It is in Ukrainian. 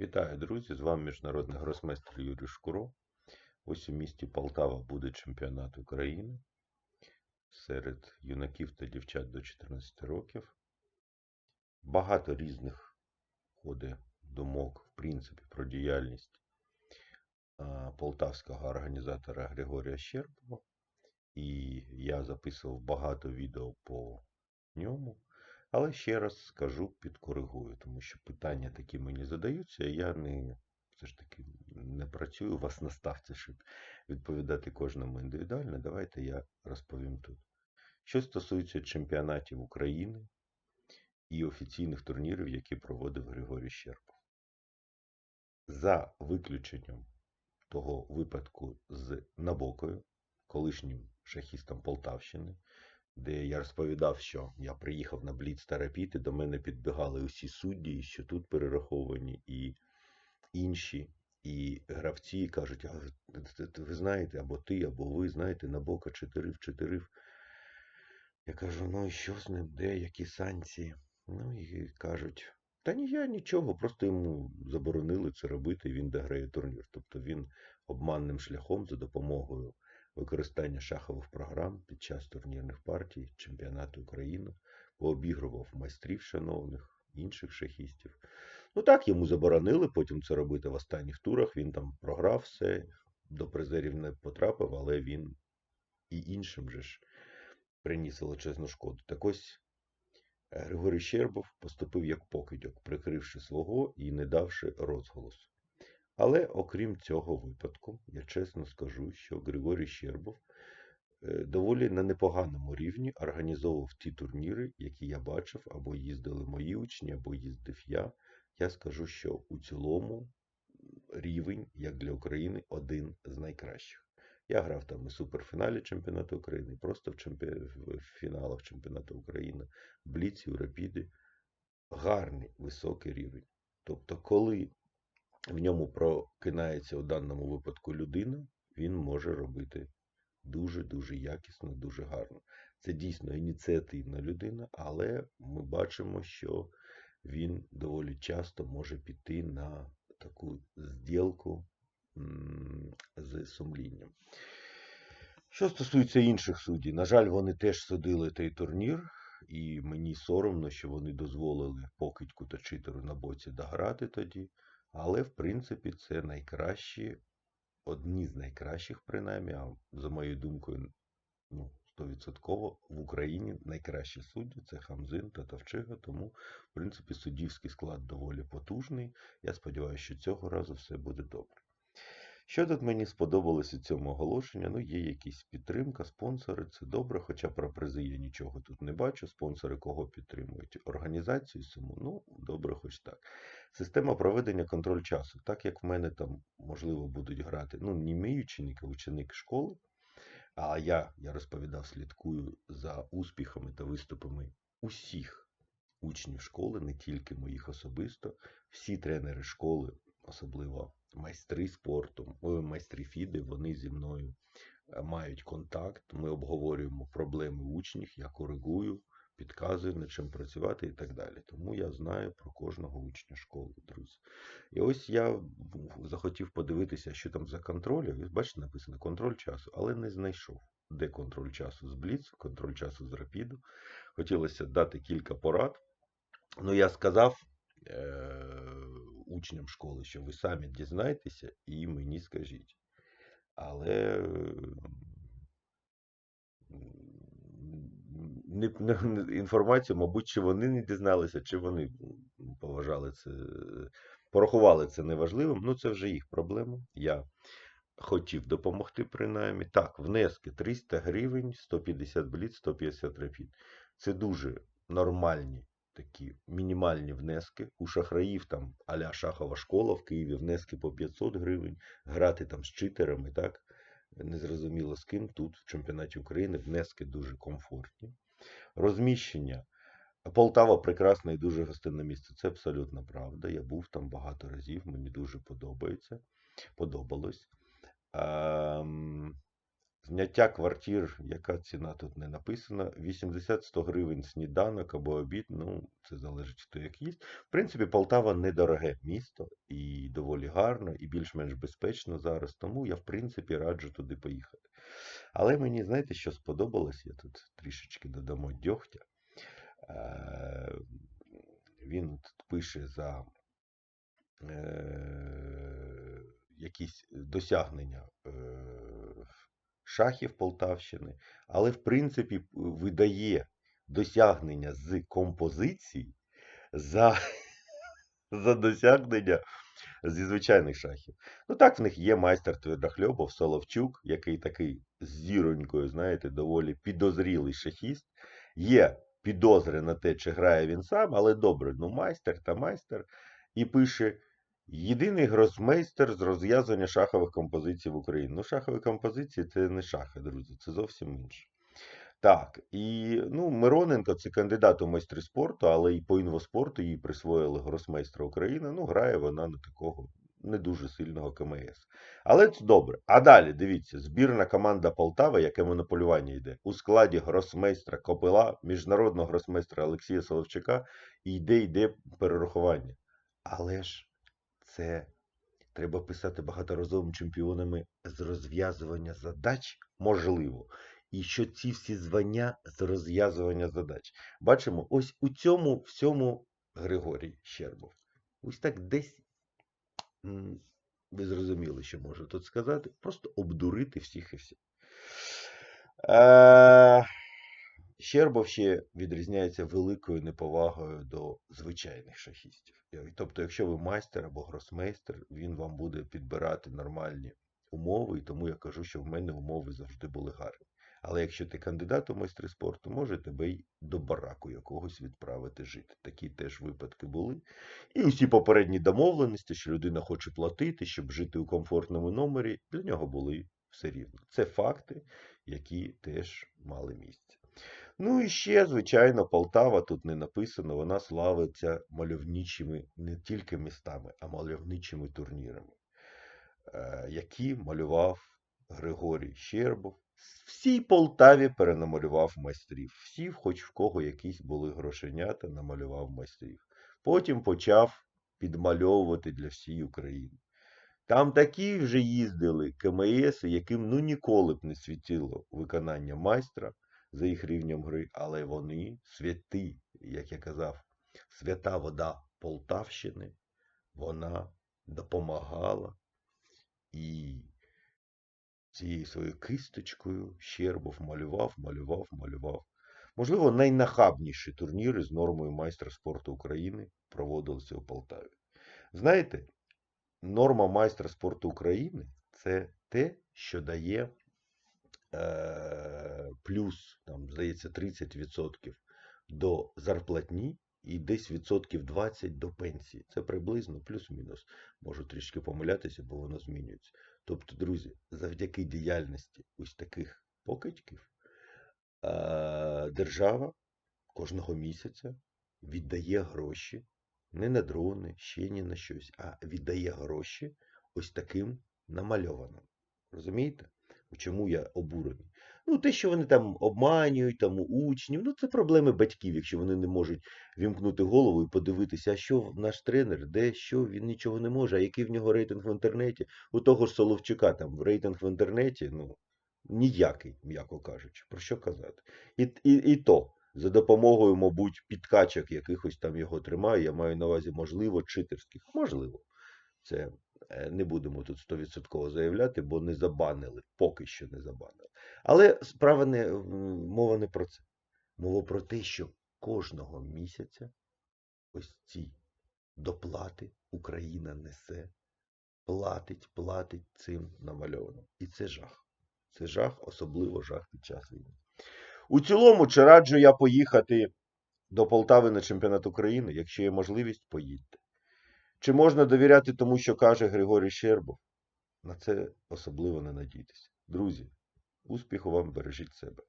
Вітаю, друзі! З вами міжнародний гросмейстер Юрій Шкуро. Ось у місті Полтава буде чемпіонат України серед юнаків та дівчат до 14 років. Багато різних ходить думок, в принципі, про діяльність полтавського організатора Григорія Щербова. І я записував багато відео по ньому. Але ще раз скажу, підкоригую, тому що питання такі мені задаються, я не все ж таки не працюю вас на ставці, щоб відповідати кожному індивідуально. Давайте я розповім тут. Що стосується чемпіонатів України і офіційних турнірів, які проводив Григорій Щербов. За виключенням того випадку з Набокою, колишнім шахістом Полтавщини, де я розповідав, що я приїхав на Бліц Терапіт, і до мене підбігали усі судді, що тут перераховані, і інші, і гравці кажуть, а ви, знаєте, або ти, або ви знаєте, Набока чотирив, чотирив. Я кажу, ну і що з ним, де, які санкції? Ну і кажуть, та ні, я нічого, просто йому заборонили це робити, і він дограє турнір. Тобто він обманним шляхом за допомогою використання шахових програм під час турнірних партій чемпіонату України пообігрував майстрів шановних, інших шахістів. Ну так, йому заборонили потім це робити в останніх турах. Він там програв все, до призерів не потрапив, але він і іншим же ж приніс величезну шкоду. Так ось Григорій Щербов поступив як покидьок, прикривши свого і не давши розголосу. Але окрім цього випадку, я чесно скажу, що Григорій Щербов е, доволі на непоганому рівні організовував ті турніри, які я бачив, або їздили мої учні, або їздив я. Я скажу, що у цілому рівень, як для України, один з найкращих. Я грав там і суперфіналі чемпіонату України, і просто в, чемпі... в фіналах чемпіонату України, Бліці, Рапіди. Гарний високий рівень. Тобто, коли в ньому прокинається у даному випадку людина, він може робити дуже-дуже якісно, дуже гарно. Це дійсно ініціативна людина, але ми бачимо, що він доволі часто може піти на таку зділку з сумлінням. Що стосується інших суддів, на жаль, вони теж судили той турнір, і мені соромно, що вони дозволили покидьку та читеру на боці дограти тоді. Але, в принципі, це найкращі, одні з найкращих, принаймні, а за моєю думкою, ну, 100% в Україні найкращі судді це Хамзин та Тавчига, тому, в принципі, суддівський склад доволі потужний. Я сподіваюся, що цього разу все буде добре. Що тут мені сподобалось у цьому оголошенні? Ну, є якісь підтримка, спонсори, це добре, хоча про призи я нічого тут не бачу. Спонсори кого підтримують? Організацію саму, ну, добре, хоч так. Система проведення контроль часу. Так як в мене там, можливо, будуть грати, ну, не мій ученик, а ученик школи. А я, я розповідав, слідкую за успіхами та виступами усіх учнів школи, не тільки моїх особисто. Всі тренери школи, особливо майстри спорту, майстри Фіди, вони зі мною е, мають контакт. Ми обговорюємо проблеми учнів, я коригую, підказую, над чим працювати і так далі. Тому я знаю про кожного учня школи, друзі. І ось я захотів подивитися, що там за контроль. Бачите, написано контроль часу, але не знайшов. Де контроль часу з Бліц, контроль часу з Рапіду. Хотілося дати кілька порад. Ну, я сказав. Учням школи, що ви самі дізнаєтеся і мені скажіть. Але не, не, інформацію, мабуть, чи вони не дізналися, чи вони поважали це, порахували це неважливим. Ну, це вже їх проблема. Я хотів допомогти, принаймні. Так, внески 300 гривень, 150 бліт, 150 рапід. Це дуже нормальні такі мінімальні внески. У шахраїв там аля шахова школа в Києві внески по 500 гривень, грати там з читерами, так? Незрозуміло з ким. Тут в чемпіонаті України внески дуже комфортні. Розміщення. Полтава прекрасне і дуже гостинне місце. Це абсолютно правда. Я був там багато разів, мені дуже подобається. Подобалось. Зняття квартир, яка ціна тут не написана, 80-100 гривень сніданок або обід, ну, це залежить хто як їсть. В принципі, Полтава недороге місто і доволі гарно, і більш-менш безпечно зараз, тому я, в принципі, раджу туди поїхати. Але мені, знаєте, що сподобалось? Я тут трішечки додамо дьогтя. Е, Він тут пише за е, якісь досягнення е, шахів Полтавщини, але в принципі видає досягнення з композиції за, за досягнення зі звичайних шахів. Ну так, в них є майстер Твердохльобов, Соловчук, який такий з зіронькою, знаєте, доволі підозрілий шахіст. Є підозри на те, чи грає він сам, але добре, ну майстер та майстер. І пише: Єдиний гросмейстер з розв'язування шахових композицій в Україні. Ну, шахові композиції це не шахи, друзі, це зовсім інше. Так, і ну, Мироненко це кандидат у майстри спорту, але і по інвоспорту їй присвоїли гросмейстра України. Ну, грає вона на такого не дуже сильного КМС. Але це добре. А далі дивіться, збірна команда Полтава, яке монополювання йде, у складі гросмейстра Копила, міжнародного гросмейстра Олексія Соловчука, і йде йде перерахування. Але ж це треба писати багаторазовими чемпіонами з розв'язування задач, можливо. І що ці всі звання з розв'язування задач. Бачимо, ось у цьому всьому Григорій Щербов. Ось так десь, ви зрозуміли, що можу тут сказати, просто обдурити всіх і всіх. Щербов ще відрізняється великою неповагою до звичайних шахістів. Тобто, якщо ви майстер або гросмейстер, він вам буде підбирати нормальні умови, і тому я кажу, що в мене умови завжди були гарні. Але якщо ти кандидат у майстри спорту, може тебе й до бараку якогось відправити жити. Такі теж випадки були. І усі попередні домовленості, що людина хоче платити, щоб жити у комфортному номері, для нього були все рівно. Це факти, які теж мали місце. Ну і ще, звичайно, Полтава тут не написано, вона славиться мальовничими не тільки містами, а мальовничими турнірами, е, які малював Григорій Щербов. Всій Полтаві перенамалював майстрів. Всі, хоч в кого якісь були грошенята, намалював майстрів. Потім почав підмальовувати для всієї України. Там такі вже їздили КМС, яким ну ніколи б не світило виконання майстра за їх рівнем гри, але вони святі, як я казав, свята вода Полтавщини, вона допомагала і цією своєю кисточкою Щербов малював, малював, малював. Можливо, найнахабніші турніри з нормою майстра спорту України проводилися у Полтаві. Знаєте, норма майстра спорту України це те, що дає е, плюс, здається, 30% до зарплатні і десь відсотків 20 до пенсії. Це приблизно плюс-мінус. Можу трішки помилятися, бо воно змінюється. Тобто, друзі, завдяки діяльності ось таких покидьків держава кожного місяця віддає гроші не на дрони, ще ні на щось, а віддає гроші ось таким намальованим. Розумієте? Чому я обурений? Ну, те, що вони там обманюють, там учнів, ну це проблеми батьків, якщо вони не можуть вімкнути голову і подивитися, а що наш тренер, де що, він нічого не може, а який в нього рейтинг в інтернеті. У того ж Соловчука там рейтинг в інтернеті, ну, ніякий, м'яко кажучи, про що казати. І, і, і то, за допомогою, мабуть, підкачок якихось там його тримає, я маю на увазі, можливо, читерських. Можливо. Це е, не будемо тут 100% заявляти, бо не забанили, поки що не забанили. Але справа не мова не про це. Мова про те, що кожного місяця ось ці доплати Україна несе, платить, платить цим намальованим. І це жах. Це жах, особливо жах під час війни. У цілому, чи раджу я поїхати до Полтави на чемпіонат України, якщо є можливість, поїдьте. Чи можна довіряти тому, що каже Григорій Щербов? На це особливо не надійтеся. Друзі, успіху вам, бережіть себе.